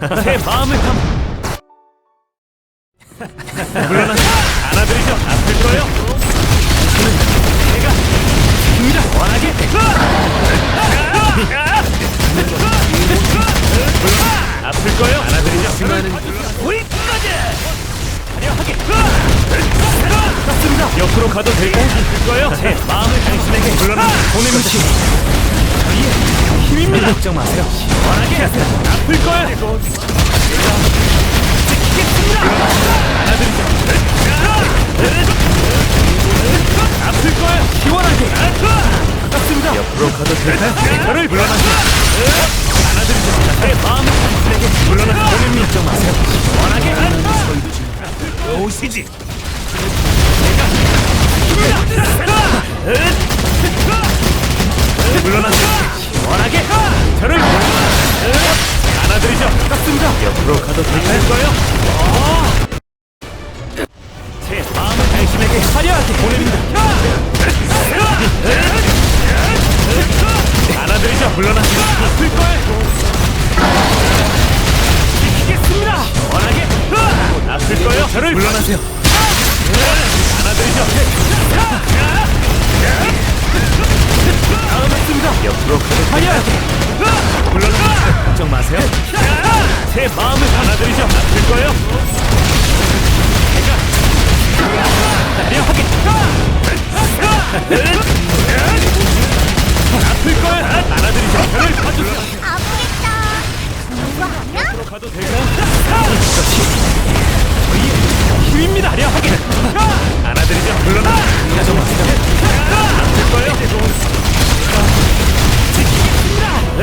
제 마음을 담아 물러나 안아드리죠. 아플 거예요. 당신은 제가 지킵니다 원하게 아플 거예요. 안아드리죠. 우리까지 화려하게 떴습니다 옆으로 가도 되고 아플 거예요. 제 마음을 당신에게 물러나 보내는 시 힘입니다. 걱정 마세요. 시원하게 아플 지키겠습니다 안아드리죠 아플 거예요 시원하게 떴습니다. 옆으로 가도 될까요? 저를 마음을 당신에게 물러나 보냅니다 걱정 마세요. 시원하게 오시지. 물러 가도 될까요? 거예요? 제 마음을 당신에게 화려하게 보냅니다. 안아드리죠 물러나세요 아플 거예요 지키겠습니다. 원하게. 아플 거예요 저를 물러나세요. 안아드리죠 거예요? 아플 거야! 알아들이 정편을 봐주세요! 가도 될까? 그. 힘입니다! 아려 확인! 알아들이죠? 물러나! 가져와! 아플 거예요? 지키겠습니다! 네.